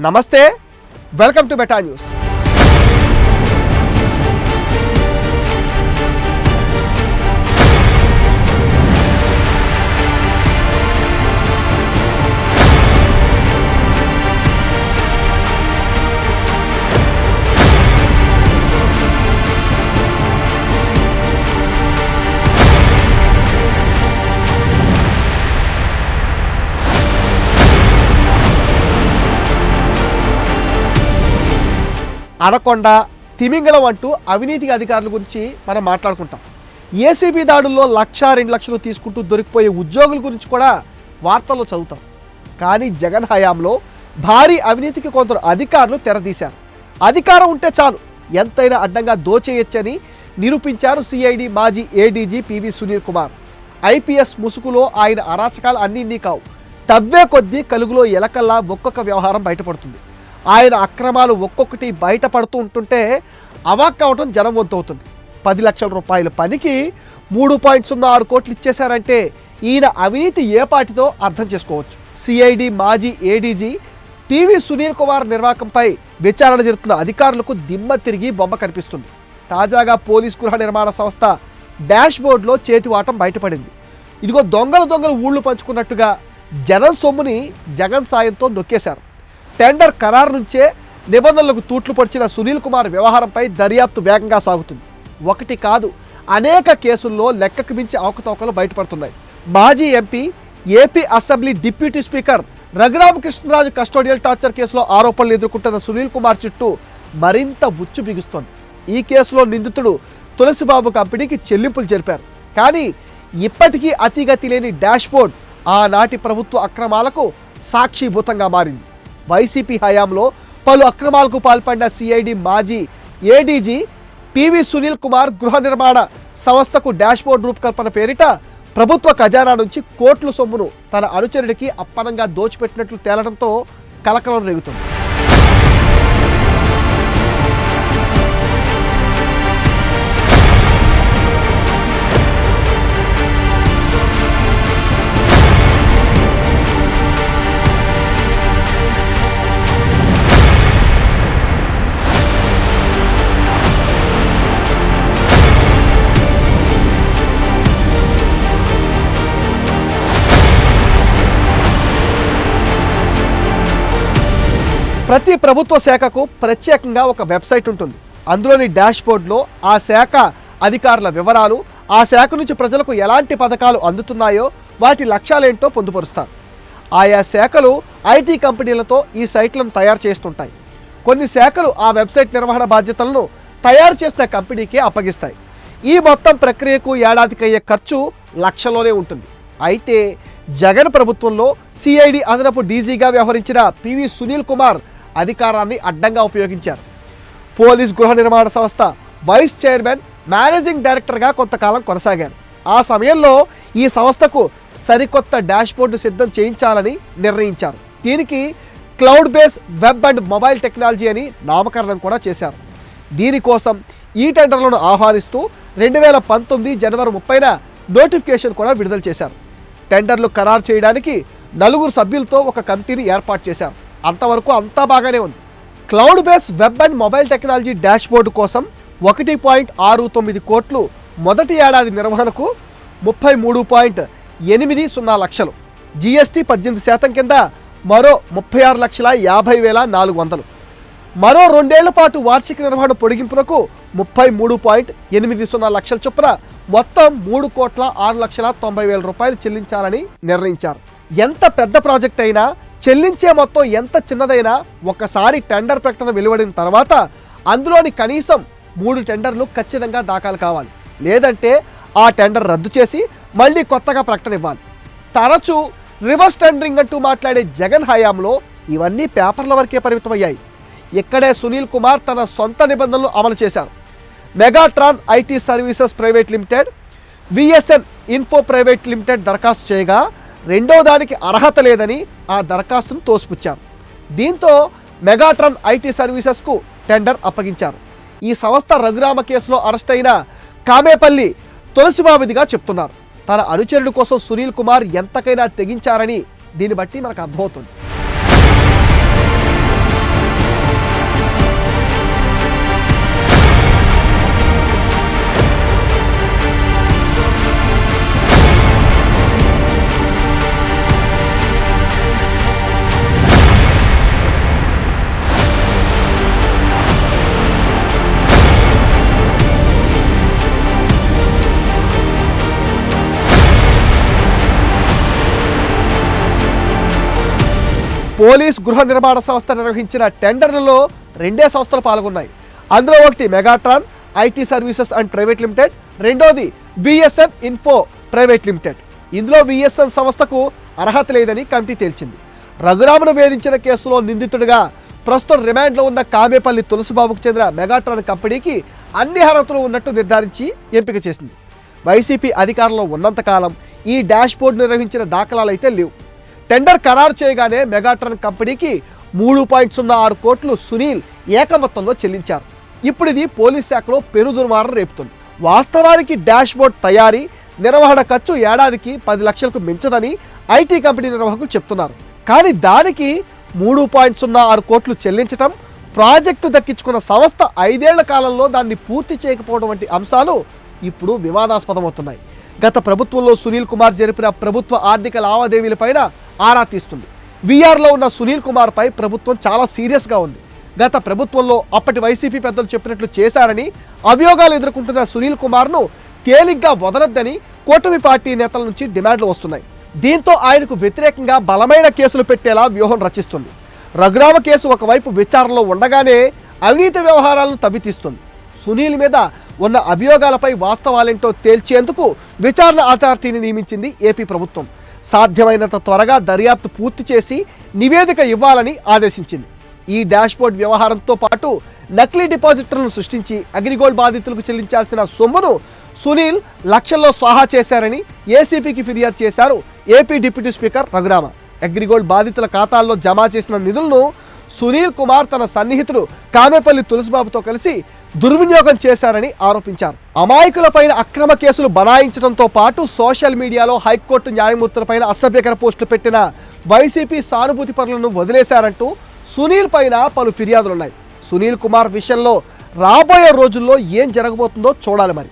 నమస్తే welcome to beta news anaconda తిమింగళం అంటూ అవినీతి అధికారుల గురించి మనం మాట్లాడుకుంటాం. ఏసీబీ దాడుల్లో లక్ష రెండు లక్షలు తీసుకుంటూ దొరికిపోయే ఉద్యోగుల గురించి కూడా వార్తల్లో చదువుతాం. కానీ జగన్ హయాంలో భారీ అవినీతికి కొందరు అధికారులు తెరదీశారు. అధికారం ఉంటే చాలు ఎంతైనా అడ్డంగా దోచేయొచ్చని నిరూపించారు సిఐడి మాజీ ADG PV Sunil Kumar. IPS ముసుగులో ఆయన అరాచకాలు అన్నీ కావు. తవ్వే కొద్దీ కలుగులో ఎలకల్లా ఒక్కొక్క వ్యవహారం బయటపడుతుంది. ఆయన అక్రమాలు ఒక్కొక్కటి బయటపడుతూ ఉంటుంటే అవాక్ అవటం జనం వంతవుతుంది. పది లక్షల రూపాయల పనికి మూడు పాయింట్ సున్నా ఆరు కోట్లు ఇచ్చేశారంటే ఈయన అవినీతి ఏ పాటితో అర్థం చేసుకోవచ్చు. సిఐడి మాజీ ఏడీజీ పివి సునీల్ కుమార్ నిర్వాకంపై విచారణ జరుపుతున్న అధికారులకు దిమ్మ తిరిగి బొమ్మ కనిపిస్తుంది. తాజాగా పోలీస్ గృహ నిర్మాణ సంస్థ డాష్ బోర్డులో చేతివాటం బయటపడింది. ఇదిగో దొంగలు దొంగలు ఊళ్ళు పంచుకున్నట్టుగా జనం సొమ్ముని జగన్ సాయంతో నొక్కేశారు. టెండర్ ఖరారు నుంచే నిబంధనలకు తూట్లు పొడిచిన సునీల్ కుమార్ వ్యవహారంపై దర్యాప్తు వేగంగా సాగుతుంది. ఒకటి కాదు అనేక కేసుల్లో లెక్కకు మించి అవకతవకలు బయటపడుతున్నాయి. మాజీ MP AP assembly deputy speaker Raghuramakrishnaraju custodial torture కేసులో ఆరోపణలు ఎదుర్కొంటున్న సునీల్ కుమార్ చుట్టూ మరింత ఉచ్చు బిగుస్తోంది. ఈ కేసులో నిందితుడు తులసిబాబు కంపెనీకి చెల్లింపులు జరిపారు. కానీ ఇప్పటికీ అతిగతి లేని డాష్బోర్డ్ ఆనాటి ప్రభుత్వ అక్రమాలకు సాక్షిభూతంగా మారింది. వైసీపీ హయాంలో పలు అక్రమాలకు పాల్పడిన సిఐడి మాజీ ఏడీజీ పివి సునీల్ కుమార్ గృహ నిర్మాణ సంస్థకు డాష్బోర్డ్ రూపకల్పన పేరిట ప్రభుత్వ ఖజానా నుంచి కోట్ల సొమ్మును తన అనుచరుడికి అప్పనంగా దోచిపెట్టినట్లు తేలడంతో కలకలం రేగుతుంది. ప్రతి ప్రభుత్వ శాఖకు ప్రత్యేకంగా ఒక వెబ్సైట్ ఉంటుంది. అందులోని డాష్బోర్డ్లో ఆ శాఖ అధికారుల వివరాలు ఆ శాఖ నుంచి ప్రజలకు ఎలాంటి పథకాలు అందుతున్నాయో వాటి లక్ష్యాలేంటో పొందుపరుస్తారు. ఆయా శాఖలు ఐటీ కంపెనీలతో ఈ సైట్లను తయారు చేస్తుంటాయి. కొన్ని శాఖలు ఆ వెబ్సైట్ నిర్వహణ బాధ్యతలను తయారు చేసిన కంపెనీకే అప్పగిస్తాయి. ఈ మొత్తం ప్రక్రియకు ఏడాదికి అయ్యే ఖర్చు లక్షలోనే ఉంటుంది. అయితే జగన్ ప్రభుత్వంలో సిఐడి అదనపు డీజీగా వ్యవహరించిన పివి సునీల్ కుమార్ అధికారాన్ని అడ్డంగా ఉపయోగించారు. పోలీస్ గృహ నిర్మాణ సంస్థ వైస్ చైర్మన్ మేనేజింగ్ డైరెక్టర్గా కొంతకాలం కొనసాగారు. ఆ సమయంలో ఈ సంస్థకు సరికొత్త డాష్బోర్డు సిద్ధం చేయించాలని నిర్ణయించారు. దీనికి cloud base web and mobile technology అని నామకరణం కూడా చేశారు. దీనికోసం ఈ టెండర్లను ఆహ్వానిస్తూ రెండు వేల పంతొమ్మిది జనవరి ముప్పైన నోటిఫికేషన్ కూడా విడుదల చేశారు. టెండర్లు ఖరారు చేయడానికి నలుగురు సభ్యులతో ఒక కమిటీని ఏర్పాటు చేశారు. అంతవరకు అంతా బాగానే ఉంది. Cloud base web and mobile technology dashboard కోసం ఒకటి పాయింట్ ఆరు తొమ్మిది కోట్లు మొదటి ఏడాది నిర్వహణకు ముప్పై మూడు పాయింట్ ఎనిమిది సున్నా లక్షలు. జీఎస్టీ పద్దెనిమిది శాతం కింద మరో ముప్పై ఆరు లక్షల యాభై వేల నాలుగు వందలు. మరో రెండేళ్ళ పాటు వార్షిక నిర్వహణ పొడిగింపునకు ముప్పై మూడు పాయింట్ ఎనిమిది సున్నా లక్షల చొప్పున మొత్తం మూడు కోట్ల ఆరు లక్షల తొంభై వేల రూపాయలు చెల్లించాలని నిర్ణయించారు. ఎంత పెద్ద ప్రాజెక్ట్ అయినా చెల్లించే మొత్తం ఎంత చిన్నదైనా ఒకసారి టెండర్ ప్రకటన వెలువడిన తర్వాత అందులోని కనీసం మూడు టెండర్లు ఖచ్చితంగా దాఖలు కావాలి. లేదంటే ఆ టెండర్ రద్దు చేసి మళ్ళీ కొత్తగా ప్రకటన ఇవ్వాలి. తరచూ రివర్స్ టెండరింగ్ అంటూ మాట్లాడే జగన్ హయాంలో ఇవన్నీ పేపర్ల వరకే పరిమితమయ్యాయి. ఇక్కడే సునీల్ కుమార్ తన సొంత నిబంధనలు అమలు చేశారు. Megatron IT services private limited VSN info private limited దరఖాస్తు చేయగా రెండో దానికి అర్హత లేదని ఆ దరఖాస్తును తోసిపుచ్చారు. దీంతో మెగాట్రన్ ఐటీ సర్వీసెస్కు టెండర్ అప్పగించారు. ఈ సంస్థ రఘురామ కేసులో అరెస్ట్ అయిన కామేపల్లి తులసిబాబిదిగా చెప్తున్నారు. తన అనుచరుడు కోసం సునీల్ కుమార్ ఎంతకైనా తెగించారని దీన్ని బట్టి మనకు అర్థమవుతుంది. పోలీస్ గృహ నిర్మాణ సంస్థ నిర్వహించిన టెండర్లలో రెండే సంస్థలు పాల్గొన్నాయి. అందులో ఒకటి Megatron IT services and private limited. రెండోది విఎస్ఎన్ ఇన్ఫో ప్రైవేట్ లిమిటెడ్. ఇందులో విఎస్ఎన్ సంస్థకు అర్హత లేదని కమిటీ తేల్చింది. రఘురామును వేధించిన కేసులో నిందితుడిగా ప్రస్తుతం రిమాండ్లో ఉన్న కామేపల్లి తులసిబాబుకు చెందిన మెగాట్రాన్ కంపెనీకి అన్ని అర్హతలు ఉన్నట్టు నిర్ధారించి ఎంపిక చేసింది. వైసీపీ అధికారంలో ఉన్నంతకాలం ఈ డాష్ బోర్డు నిర్వహించిన దాఖలాలు అయితే లేవు. టెండర్ ఖరారు చేయగానే మెగాట్రాన్ కంపెనీకి మూడు పాయింట్ సున్నా ఆరు కోట్లు సునీల్ ఏకమత్తంలో చెల్లించారు. ఇప్పుడు ఇది పోలీస్ శాఖలో పెను దుర్మారం రేపుతుంది. వాస్తవానికి డాష్ బోర్డ్ తయారీ నిర్వహణ ఖర్చు ఏడాదికి పది లక్షలకు మించదని ఐటీ కంపెనీ నిర్వాహకులు చెప్తున్నారు. కానీ దానికి మూడు పాయింట్ సున్నా ఆరు కోట్లు చెల్లించటం ప్రాజెక్టు దక్కించుకున్న సంస్థ ఐదేళ్ళ కాలంలో దాన్ని పూర్తి చేయకపోవడం వంటి అంశాలు ఇప్పుడు వివాదాస్పదమవుతున్నాయి. గత ప్రభుత్వంలో సునీల్ కుమార్ జరిపిన ప్రభుత్వ ఆర్థిక లావాదేవీలపైన ఆరా తీస్తుంది. వీఆర్లో ఉన్న సునీల్ కుమార్పై ప్రభుత్వం చాలా సీరియస్గా ఉంది. గత ప్రభుత్వంలో అప్పటి వైసీపీ పెద్దలు చెప్పినట్లు చేశారని అభియోగాలు ఎదుర్కొంటున్న సునీల్ కుమార్ను తేలిగ్గా వదలొద్దని కూటమి పార్టీ నేతల నుంచి డిమాండ్లు వస్తున్నాయి. దీంతో ఆయనకు వ్యతిరేకంగా బలమైన కేసులు పెట్టేలా వ్యూహం రచిస్తుంది. రఘురామ కేసు ఒకవైపు విచారణలో ఉండగానే అవినీతి వ్యవహారాలను తవ్వితీస్తుంది. సునీల్ మీద ఉన్న అభియోగాలపై వాస్తవాలేంటో తేల్చేందుకు విచారణ అథారిటీని నియమించింది ఏపీ ప్రభుత్వం. సాధ్యమైనంత త్వరగా దర్యాప్తు పూర్తి చేసి నివేదిక ఇవ్వాలని ఆదేశించింది. ఈ డాష్బోర్డ్ వ్యవహారంతో పాటు నకిలీ డిపాజిటర్లను సృష్టించి అగ్రిగోల్డ్ బాధితులకు చెల్లించాల్సిన సొమ్మును సునీల్ లక్షల్లో స్వాహా చేశారని ఏసీపీకి ఫిర్యాదు చేశారు AP deputy speaker Raghurama. Agrigold బాధితుల ఖాతాల్లో జమ చేసిన నిధులను సునీల్ కుమార్ తన సన్నిహితుడు కామెపల్లి తులసిబాబుతో కలిసి దుర్వినియోగం చేశారని ఆరోపించారు. అమాయకులపైన అక్రమ కేసులు బనాయించడంతో పాటు సోషల్ మీడియాలో హైకోర్టు న్యాయమూర్తులపైన అసభ్యకర పోస్టులు పెట్టిన వైసీపీ సానుభూతి పరులను వదిలేశారంటూ సునీల్ పైన పలు ఫిర్యాదులున్నాయి. సునీల్ కుమార్ విషయంలో రాబోయే రోజుల్లో ఏం జరగబోతుందో చూడాలి మరి.